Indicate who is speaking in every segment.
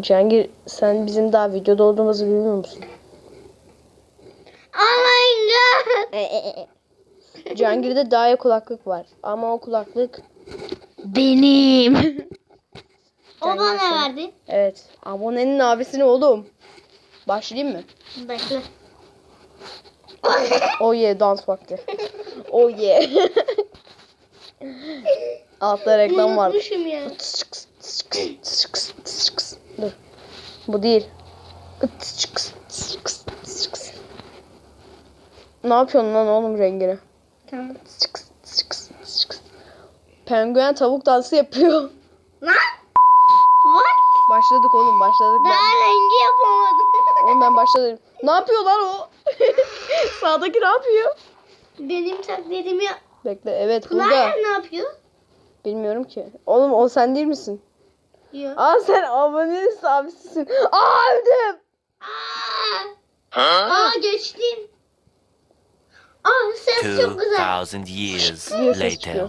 Speaker 1: Cihangir sen bizim daha videoda olduğumuzu bilmiyor musun?
Speaker 2: Oh my god.
Speaker 1: Cihangir'de daha kulaklık var. Ama o kulaklık
Speaker 2: Benim. o bana verdi.
Speaker 1: evet abonenin abisini oğlum. Başlayayım mı?
Speaker 2: Bekle.
Speaker 1: Oh yeah dans vakti. Oh yeah. Altta reklam var.
Speaker 2: Unutmuşum ya.
Speaker 1: Dur. Bu değil. Ne yapıyorsun lan oğlum rengini?
Speaker 2: Tamam.
Speaker 1: Penguen tavuk dansı yapıyor.
Speaker 2: Lan. What?
Speaker 1: Başladık oğlum başladık. Ben,
Speaker 2: Daha rengi yapamadım.
Speaker 1: oğlum ben başladım. Ne yapıyor lan o? Sağdaki ne yapıyor?
Speaker 2: Benim taklidimi yap.
Speaker 1: Bekle evet burada.
Speaker 2: Pınar ne yapıyor?
Speaker 1: Bilmiyorum ki. Oğlum o sen değil misin?
Speaker 2: Yok.
Speaker 1: Aa sen abone abisisin. Aa öldüm.
Speaker 2: Aa. Aa geçtim. Aa ses çok güzel.
Speaker 3: 2,000 years later.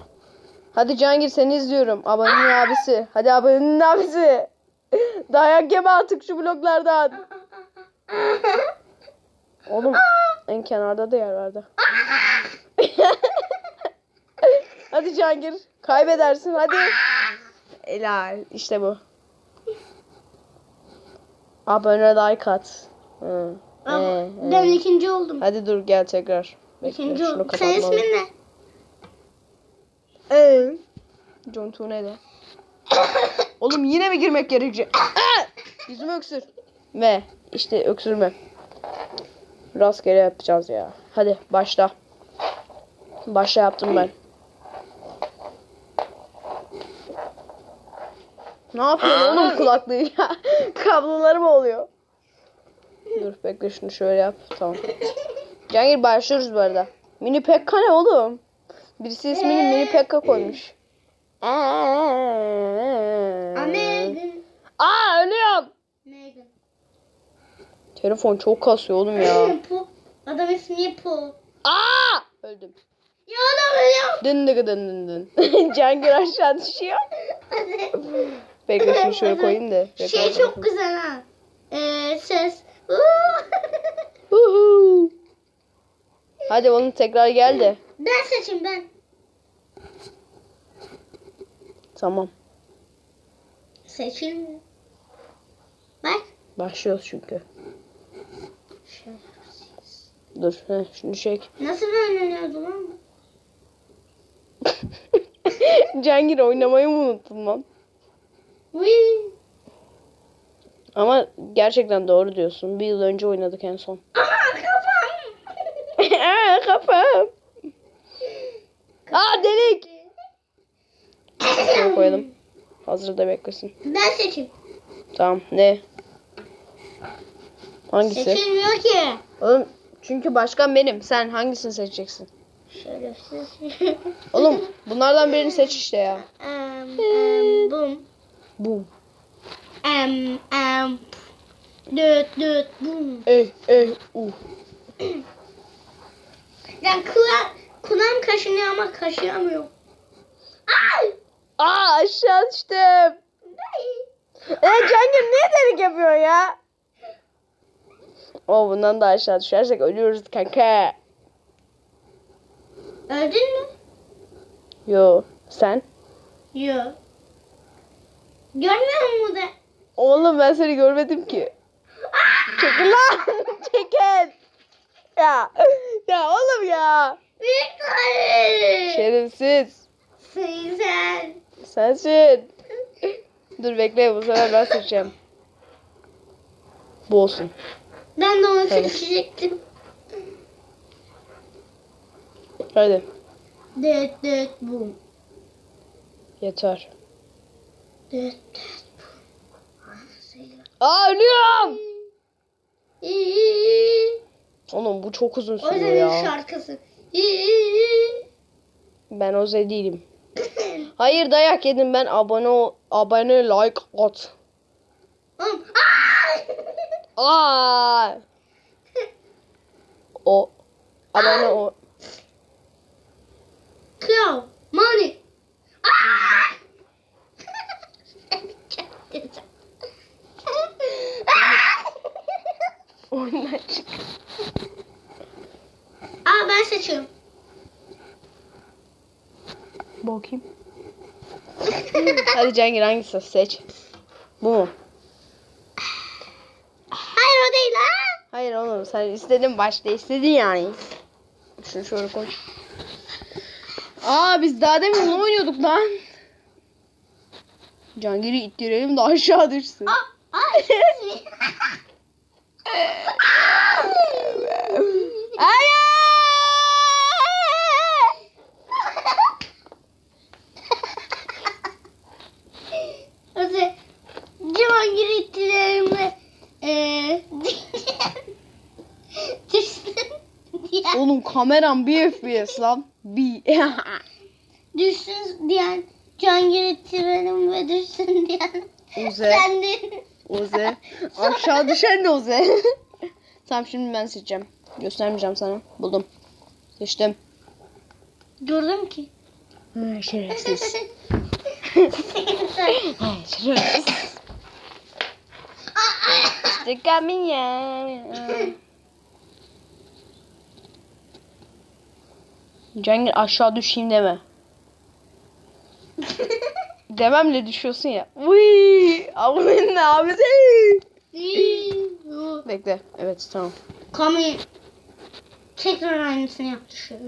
Speaker 1: Hadi Cihangir seni izliyorum. Abonenin abisi. Hadi abonenin abisi. Dayak yeme artık şu bloklardan. Oğlum en kenarda da yer vardı. hadi Cihangir. Kaybedersin hadi. Helal. İşte bu. Abone like at. Hı. Ee,
Speaker 2: ben
Speaker 1: ee.
Speaker 2: ikinci oldum.
Speaker 1: Hadi dur gel tekrar. Bekle,
Speaker 2: İkinci oldum.
Speaker 1: Kapatmalıyım.
Speaker 2: ismin ne?
Speaker 1: Ee? John Tune'de. Oğlum yine mi girmek gerekecek? Yüzümü öksür. Ve işte öksürme. Rastgele yapacağız ya. Hadi başla. Başla yaptım ben. Ne yapıyorsun oğlum kulaklığı ya? Kabloları mı oluyor? Dur bekle şunu şöyle yap. Tamam. Cihangir başlıyoruz bu arada. Mini Pekka ne oğlum? Birisi ismini Mini Pekka koymuş.
Speaker 2: Megan.
Speaker 1: Aa ölüyorum.
Speaker 2: Megan.
Speaker 1: Telefon çok kasıyor oğlum ya.
Speaker 2: Adam ismi Pu.
Speaker 1: Aa öldüm.
Speaker 2: Ya adam ölüyor.
Speaker 1: Dın dıgı dın dın dın. Cihangir aşağı düşüyor. Bekle şunu şöyle koyayım da. Bekle,
Speaker 2: Şey
Speaker 1: bekle,
Speaker 2: çok güzel ha. Ee, ses.
Speaker 1: Huhu. Hadi oğlum tekrar gel de.
Speaker 2: ben seçeyim ben.
Speaker 1: Tamam.
Speaker 2: Mi? Bak.
Speaker 1: Başlıyoruz çünkü.
Speaker 2: Şöyle.
Speaker 1: Dur. Heh, şunu çek.
Speaker 2: Nasıl oynanıyordu lan? bu?
Speaker 1: Cihangir oynamayı mı unuttun lan?
Speaker 2: Uy.
Speaker 1: Ama gerçekten doğru diyorsun. Bir yıl önce oynadık en son.
Speaker 2: Aa kafam.
Speaker 1: Aa, kafam. Aa delik. Şöyle koyalım. Hazırda beklesin.
Speaker 2: Ben seçeyim.
Speaker 1: Tamam ne? Hangisi?
Speaker 2: Seçilmiyor ki.
Speaker 1: Oğlum çünkü başkan benim. Sen hangisini seçeceksin?
Speaker 2: Seçeyim.
Speaker 1: Oğlum bunlardan birini seç işte ya.
Speaker 2: Em, em, bum.
Speaker 1: Bu.
Speaker 2: Em, em. Düt düt bum.
Speaker 1: Ey ey uh.
Speaker 2: Yani kula, kulağım kaşınıyor ama kaşıyamıyor. Ay!
Speaker 1: Aa aşağı düştüm. E Cangir niye delik yapıyor ya? O bundan da aşağı düşersek ölüyoruz kanka.
Speaker 2: Öldün mü?
Speaker 1: Yo sen?
Speaker 2: Yok. Görmüyor musun da?
Speaker 1: Oğlum ben seni görmedim ki. Çekil lan. Çekil. Ya. Ya oğlum ya.
Speaker 2: Victory!
Speaker 1: Şerefsiz.
Speaker 2: Sen.
Speaker 1: Sensin. Dur bekle bu sefer ben seçeceğim. Bu olsun.
Speaker 2: Ben de onu
Speaker 1: Hadi.
Speaker 2: seçecektim.
Speaker 1: Hadi.
Speaker 2: Düt düt bum.
Speaker 1: Yeter. Aa ölüyorum. Oğlum bu çok uzun sürüyor
Speaker 2: Oze'nin
Speaker 1: ya.
Speaker 2: şarkısı.
Speaker 1: Ben Oze değilim. Hayır dayak yedim ben abone abone like at.
Speaker 2: Aa!
Speaker 1: O abone ol.
Speaker 2: Clown. Money. Aa!
Speaker 1: Oyundan çık.
Speaker 2: Aa ben seçiyorum.
Speaker 1: Bakayım. Hadi Cengir hangisi seç. Bu mu?
Speaker 2: Hayır o değil ha.
Speaker 1: Hayır oğlum sen istedin başta istedin yani. Şunu şöyle koy. Aa biz daha demin bunu oynuyorduk lan. Cangir'i ittirelim de aşağı düşsün.
Speaker 2: Aa, aa.
Speaker 1: Hayır!
Speaker 2: Cihangir ittilerimle eee düşsün diyen,
Speaker 1: Oğlum kameram bir FPS lan. Bir.
Speaker 2: düşsün diyen Cihangir ittirelim ve düşsün diyen
Speaker 1: Uze.
Speaker 2: sendin.
Speaker 1: Uze. Aşağı düşen de Uze. tamam şimdi ben seçeceğim. Göstermeyeceğim sana. Buldum. Seçtim.
Speaker 2: Gördüm ki.
Speaker 1: Ha, şerefsiz. Ha, şerefsiz. İşte ya. Cengir aşağı düşeyim deme. Dememle düşüyorsun ya. Uy, abinin ne abisi? Bekle. Evet tamam.
Speaker 2: Kami tekrar aynısını yaptı şöyle.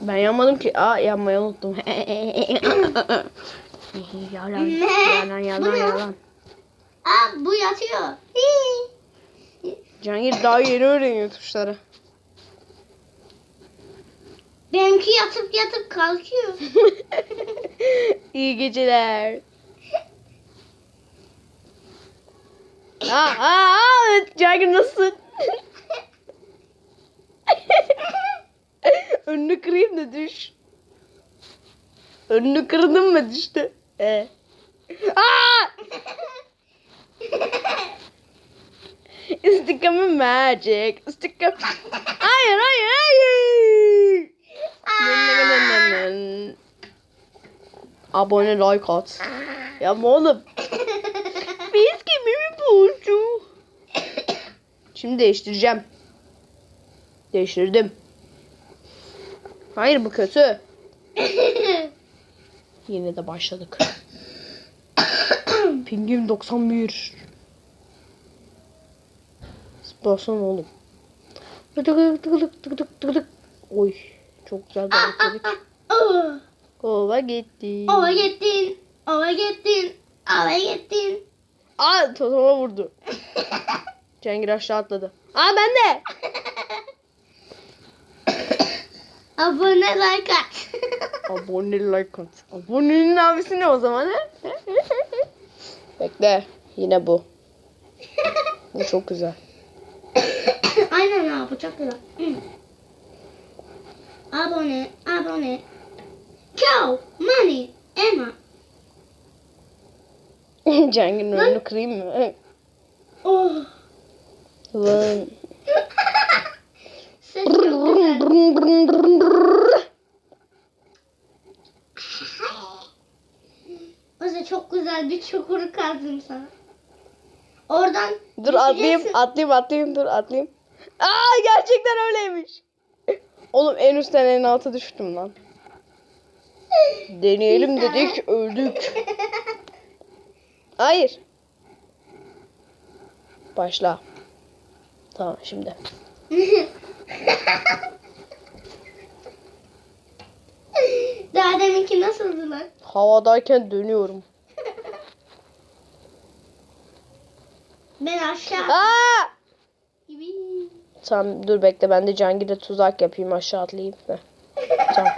Speaker 1: Ben yanmadım ki. Aa yanmayı unuttum. yalan,
Speaker 2: Ne?
Speaker 1: yalan,
Speaker 2: Bu
Speaker 1: yalan,
Speaker 2: ne?
Speaker 1: yalan.
Speaker 2: Aa bu yatıyor.
Speaker 1: Cengir daha yeni öğreniyor tuşları.
Speaker 2: Benimki yatıp yatıp kalkıyor.
Speaker 1: İyi geceler. Aa, aa, Cengir nasılsın? Önünü kırayım da düş. Önünü kırdın mı düştü. Ee. Aa! İstikamı magic. İstikam. Hayır hayır hayır. Abone like at. Ya oğlum. Biz gibi mi burcu? Şimdi değiştireceğim. Değiştirdim. Hayır bu kötü. Yine de başladık. Pingim 91. Zıplasana oğlum. Tık tık tık tık tık tık tık. Oy. Çok güzel dans ettik.
Speaker 2: Oh,
Speaker 1: Kova gitti.
Speaker 2: Ova gittin. Ova gittin. Ova gittin.
Speaker 1: Aa totoma vurdu. Cengir aşağı atladı. Aa ben de.
Speaker 2: Abone like at.
Speaker 1: Abone like at. Abonenin abisi ne o zaman he? Bekle. Yine bu. Bu çok güzel.
Speaker 2: Aynen abi çok güzel. Abone, abone. Cow, money, Emma.
Speaker 1: Cengir'in önünü kırayım mı?
Speaker 2: Oh.
Speaker 1: Lan.
Speaker 2: Ses çok güzel. Bir çukur kazdım sana. Oradan
Speaker 1: Dur atlayayım, atlayayım, atlayayım, dur atlayayım. Aa gerçekten öyleymiş. Oğlum en üstten en alta düştüm lan. Deneyelim dedik, öldük. Hayır. Başla. Tamam şimdi.
Speaker 2: Daha deminki nasıldı lan?
Speaker 1: Havadayken dönüyorum.
Speaker 2: Ben aşağı
Speaker 1: Aa! Tamam dur bekle ben de Cangir'e tuzak yapayım aşağı atlayayım. Heh. Tamam.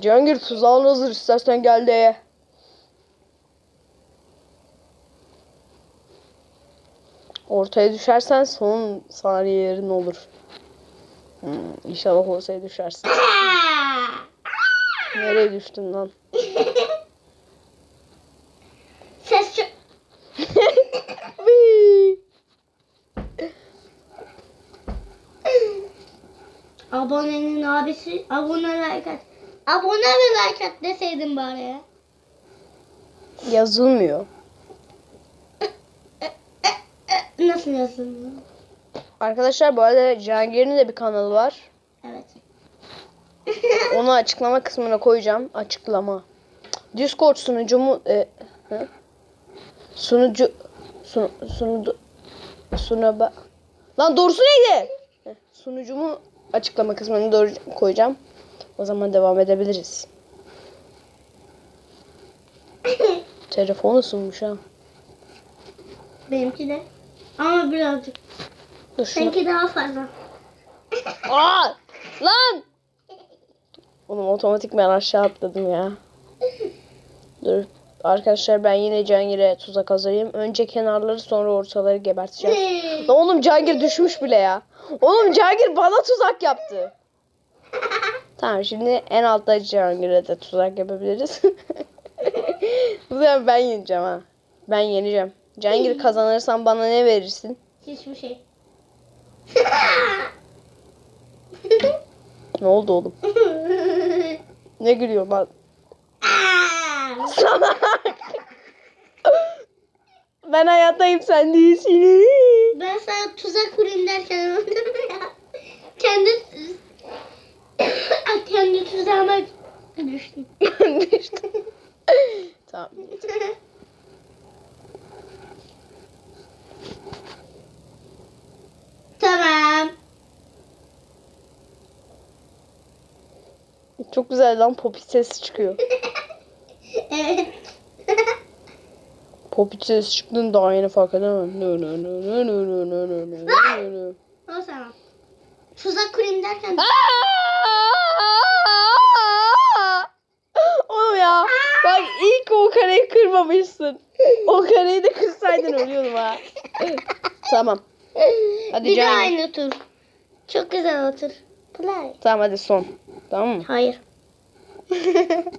Speaker 1: Cangir tuzağın hazır istersen gel de ye. Ortaya düşersen son saniyelerin olur. Hmm, inşallah ortaya düşersin. Nereye düştün lan?
Speaker 2: Ses çok...
Speaker 1: Vii.
Speaker 2: Abonenin abisi abone like at. Abone ve like at deseydin bari ya.
Speaker 1: Yazılmıyor.
Speaker 2: Nasıl başlıyorsun.
Speaker 1: Arkadaşlar bu arada Cihangir'in de bir kanalı var.
Speaker 2: Evet.
Speaker 1: Onu açıklama kısmına koyacağım. Açıklama. Discord sunucumu e, sunucu sun, sunudu sunaba Lan doğrusu neydi? Sunucumu açıklama kısmına doğru koyacağım. O zaman devam edebiliriz. Telefon ısınmış ha.
Speaker 2: Benimki de. Ama birazcık.
Speaker 1: Dur.
Speaker 2: Seninki daha fazla.
Speaker 1: Aa! Lan! Oğlum otomatik ben aşağı atladım ya. Dur. Arkadaşlar ben yine Cihangir'e tuzak hazırlayayım. Önce kenarları sonra ortaları geberteceğim. Lan oğlum Cihangir düşmüş bile ya. Oğlum Cihangir bana tuzak yaptı. Tamam şimdi en altta Cihangir'e de tuzak yapabiliriz. Bu sefer ben yeneceğim ha. Ben yeneceğim. Cihangir kazanırsan bana ne verirsin?
Speaker 2: Hiçbir şey.
Speaker 1: Ne oldu oğlum? Ne gülüyor lan? Sana. ben hayattayım sen değilsin.
Speaker 2: ben sana tuzak kurayım derken öldüm ya. Kendi kendi tuzağıma düştüm.
Speaker 1: Düştüm. tamam.
Speaker 2: tamam.
Speaker 1: Çok güzel lan popit sesi çıkıyor. Popit sesi çıktığını daha yeni fark edemem. Nö nö nö nö nö nö nö nö nö nö nö.
Speaker 2: o zaman. Tuzak kurayım derken
Speaker 1: Aa! Oğlum ya. Bak ilk o kareyi kırmamışsın. O kareyi de kırsaydın ölüyordum ha. tamam. Hadi
Speaker 2: bir
Speaker 1: Can.
Speaker 2: aynı tur. Çok güzel otur. Play.
Speaker 1: Tamam hadi son. Tamam mı?
Speaker 2: Hayır.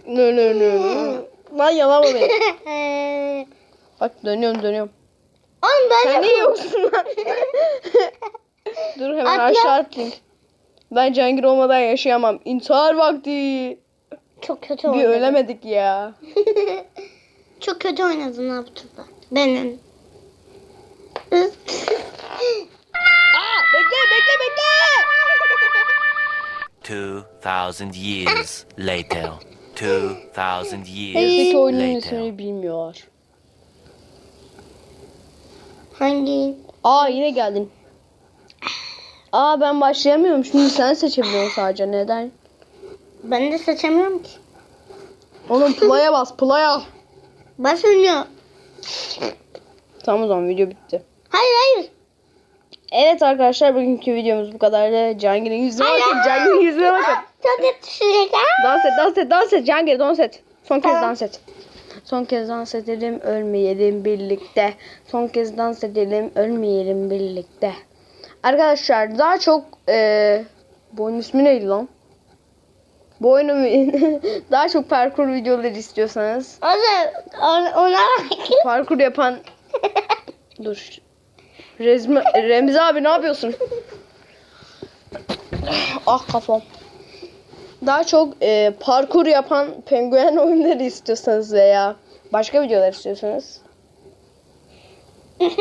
Speaker 1: Nö nö nö nö. Lan yalama beni. Bak dönüyorum dönüyorum.
Speaker 2: Oğlum ben
Speaker 1: Sen niye yoksun lan? Dur hemen
Speaker 2: Atla.
Speaker 1: aşağı atlayayım. Ben Cihangir olmadan yaşayamam. İntihar vakti.
Speaker 2: Çok kötü
Speaker 1: Bir
Speaker 2: oynadın.
Speaker 1: ölemedik ya.
Speaker 2: Çok kötü oynadın turda. Benim.
Speaker 1: Aa, bekle bekle bekle.
Speaker 3: 2000 years later. 2000 years
Speaker 1: Hepsi oyunun
Speaker 3: later.
Speaker 1: ismini bilmiyorlar.
Speaker 2: Hangi?
Speaker 1: Aa yine geldin. Aa ben başlayamıyorum. Şimdi sen seçebiliyorsun sadece. Neden?
Speaker 2: Ben de seçemiyorum ki.
Speaker 1: Oğlum play'a bas play'a.
Speaker 2: Basılmıyor.
Speaker 1: Tamam o zaman video bitti.
Speaker 2: Hayır hayır.
Speaker 1: Evet arkadaşlar bugünkü videomuz bu kadardı. Cihangir'in yüzüne bakın. Cihangir'in yüzüne bakın.
Speaker 2: Çok ha.
Speaker 1: Dans et, dans et, dans et. Cihangir dans et. Son kez
Speaker 2: Tamam.
Speaker 1: dans et. Son kez dans edelim, ölmeyelim birlikte. Son kez dans edelim, ölmeyelim birlikte. Arkadaşlar daha çok eee bu oyunun ismi neydi lan? Bu oyunun daha çok parkur videoları istiyorsanız
Speaker 2: O da ona, ona
Speaker 1: parkur yapan dur. Rezmi, Remzi abi ne yapıyorsun? ah kafam. Daha çok e, parkur yapan penguen oyunları istiyorsanız veya başka videolar istiyorsanız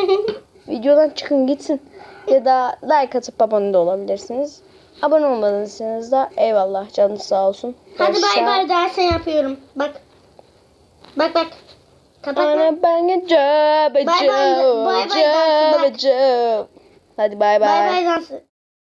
Speaker 1: videodan çıkın gitsin. Ya da like atıp abone de olabilirsiniz. Abone olmadıysanız da eyvallah canınız sağ olsun.
Speaker 2: Hadi bay bay dersen yapıyorum. Bak. Bak bak. Kapat lan.
Speaker 1: Ana ben
Speaker 2: Bay bay- bay bay bak.
Speaker 1: Hadi bay bay.
Speaker 2: Bay bay dansı.